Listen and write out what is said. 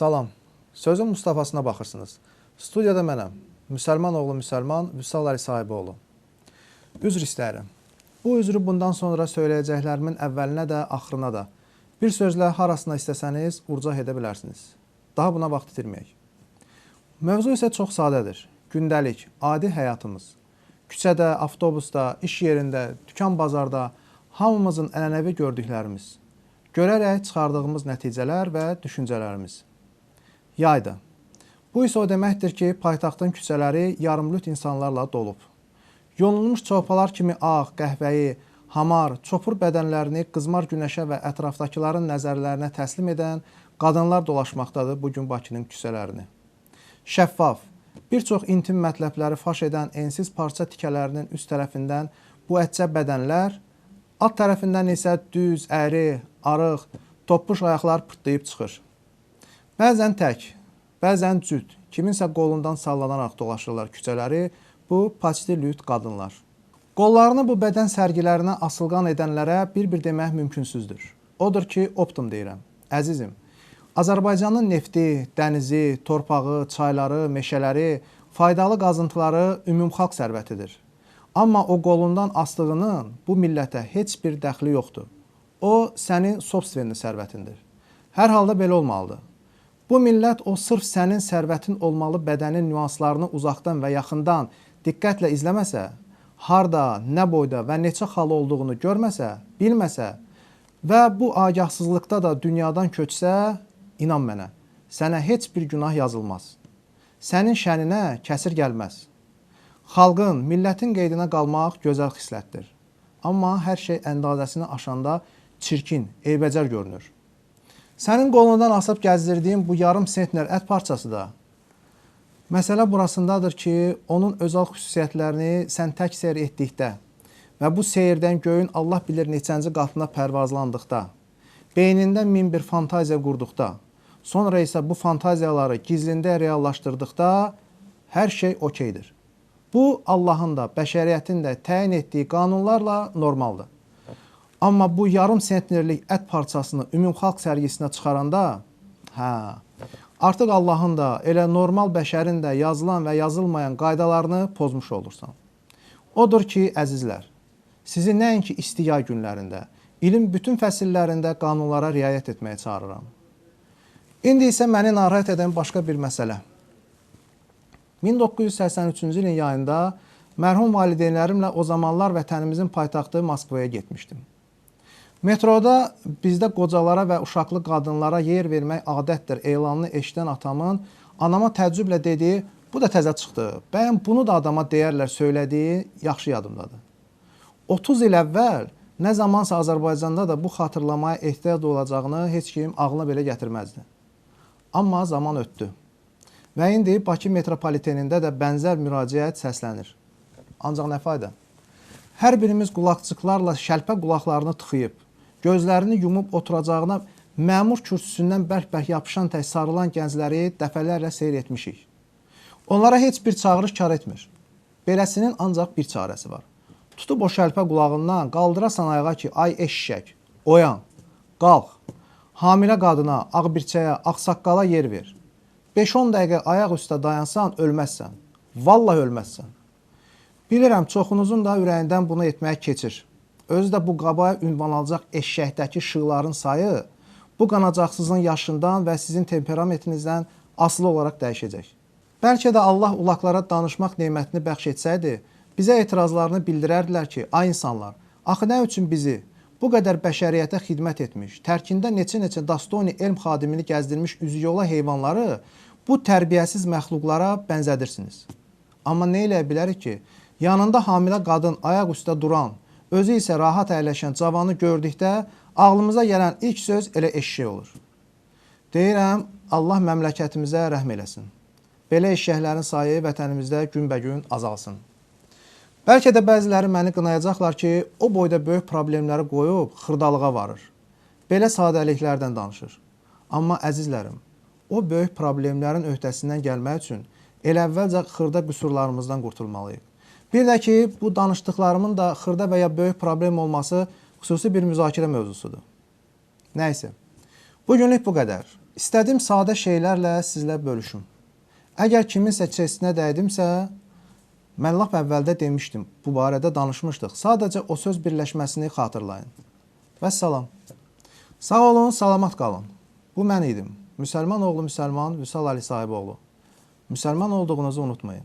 Salam. Sözün Mustafasına baxırsınız. Studiyada mənəm. Müsəlman oğlu müsəlman Vüsal Ali sahiboğlu. Üzr istəyirəm. Bu üzrü bundan sonra söyləyəcəklərimin əvvəlinə də, axırına da bir sözlə harasına istəsəniz urcaq edə bilərsiniz. Daha buna vaxt itirməyək. Mövzu isə çox sadədir. Gündəlik, adi həyatımız. Küçədə, avtobusda, iş yerində, dükan bazarda hamımızın ənənəvi gördüklərimiz. Görərək çıxardığımız nəticələr və düşüncələrimiz. Yaydır. Bu isə o deməkdir ki, paytaxtın küçələri yarımlüt insanlarla dolub. Yonulmuş çovpalar kimi ağ, qəhvəyi, hamar, çopur bədənlərini qızmar günəşə və ətrafdakıların nəzərlərinə təslim edən qadınlar dolaşmaqdadır bu gün Bakının küçələrini. Şəffaf, bir çox intim mətləbləri faş edən ensiz parça tikələrinin üst tərəfindən bu ətcə bədənlər, alt tərəfindən isə düz, əyri, arıq, toppuş ayaqlar pırtlayıb çıxır. Bəzən tək, bəzən cüt, kiminsə qolundan sallanaraq dolaşırlar küçələri bu paçli lüt qadınlar. Qollarını bu bədən sərgilərinə asılqan edənlərə bir-bir demək mümkünsüzdür. Odur ki, optum deyirəm. Əzizim, Azərbaycanın nefti, dənizi, torpağı, çayları, meşələri, faydalı qazıntıları ümumxalq sərvətidir. Amma o qolundan asdığının bu millətə heç bir dəxli yoxdur. O sənin sobstvenli sərvətindir. Hər halda belə olmalıdır. Bu millət o sırf sənin sərvətin olmalı bədənin nüanslarını uzaqdan və yaxından diqqətlə izləməsə, harda, nə boyda və neçə xalı olduğunu görməsə, bilməsə və bu agahsızlıqda da dünyadan köçsə, inan mənə, sənə heç bir günah yazılmaz. Sənin şəninə kəsir gəlməz. Xalqın, millətin qeydinə qalmaq gözəl xislətdir. Amma hər şey əndazəsini aşanda çirkin, eybəcər görünür. Sənin qolundan asıb gəzdirdiyim bu yarım sentner ət parçası da Məsələ burasındadır ki, onun özəl xüsusiyyətlərini sən tək seyr etdikdə və bu seyirdən göyün Allah bilir neçənci qatına pərvazlandıqda, beynində min bir fantaziya qurduqda, sonra isə bu fantaziyaları gizlində reallaşdırdıqda hər şey okeydir. Bu Allahın da, bəşəriyyətin də təyin etdiyi qanunlarla normaldır. Amma bu yarım sentnerlik ət parçasını ümumxalq sərgisinə çıxaranda, hə, artıq Allahın da, elə normal bəşərin də yazılan və yazılmayan qaydalarını pozmuş olursan. Odur ki, əzizlər, sizi nəinki istiya günlərində, ilin bütün fəsillərində qanunlara riayət etməyə çağırıram. İndi isə məni narahat edən başqa bir məsələ. 1983-cü ilin yayında mərhum valideynlərimlə o zamanlar vətənimizin paytaxtı Moskvaya getmişdim. Metroda bizdə qocalara və uşaqlı qadınlara yer vermək adətdir elanını eşidən atamın anama təəccüblə dediyi, bu da təzə çıxdı. Bəyəm bunu da adama deyərlər söylədiyi yaxşı yadımdadır. 30 il əvvəl nə zamansa Azərbaycanda da bu xatırlamaya ehtiyac olacağını heç kim ağlına belə gətirməzdi. Amma zaman ötdü. Və indi Bakı metropolitenində də bənzər müraciət səslənir. Ancaq nə fayda? Hər birimiz qulaqçıqlarla şəlpə qulaqlarını tıxıyıb, gözlərini yumub oturacağına məmur kürsüsündən bərk-bərk yapışan tək sarılan gəncləri dəfələrlə seyr etmişik. Onlara heç bir çağırış kar etmir. Beləsinin ancaq bir çarəsi var. Tutub o şəlpə qulağından qaldırasan ayağa ki, ay eşşək, oyan, qalx, hamilə qadına, ağ birçəyə, ağsaqqala yer ver. 5-10 dəqiqə ayaq üstə dayansan ölməzsən. Vallahi ölməzsən. Bilirəm çoxunuzun da ürəyindən bunu etməyə keçir. Özü də bu qabaya ünvan alacaq eşşəkdəki şığların sayı bu qanacaqsızın yaşından və sizin temperamentinizdən asılı olaraq dəyişəcək. Bəlkə də Allah ulaqlara danışmaq nemətini bəxş etsəydi, bizə etirazlarını bildirərdilər ki, ay insanlar, axı nə üçün bizi bu qədər bəşəriyyətə xidmət etmiş, tərkində neçə-neçə Dastoni elm xadimini gəzdirmiş üzü yola heyvanları bu tərbiyəsiz məxluqlara bənzədirsiniz. Amma nə eləyə bilərik ki, yanında hamilə qadın ayaq üstə duran, özü isə rahat əyləşən cavanı gördükdə ağlımıza gələn ilk söz elə eşşək olur. Deyirəm, Allah məmləkətimizə rəhm eləsin. Belə eşşəklərin sayı vətənimizdə günbəgün azalsın. Bəlkə də bəziləri məni qınayacaqlar ki, o boyda böyük problemləri qoyub xırdalığa varır. Belə sadəliklərdən danışır. Amma əzizlərim, o böyük problemlərin öhdəsindən gəlmək üçün elə əvvəlcə xırda qüsurlarımızdan qurtulmalıyıq. Bir də ki, bu danışdıqlarımın da xırda və ya böyük problem olması xüsusi bir müzakirə mövzusudur. Nəysə, bu günlük bu qədər. İstədiyim sadə şeylərlə sizlə bölüşüm. Əgər kiminsə çesinə dəydimsə, mən lap əvvəldə demişdim, bu barədə danışmışdıq. Sadəcə o söz birləşməsini xatırlayın. Vəssalam. Sağ olun, salamat qalın. Bu mən idim. Müsəlman oğlu müsəlman Vüsal Ali Sahiboğlu. Müsəlman olduğunuzu unutmayın.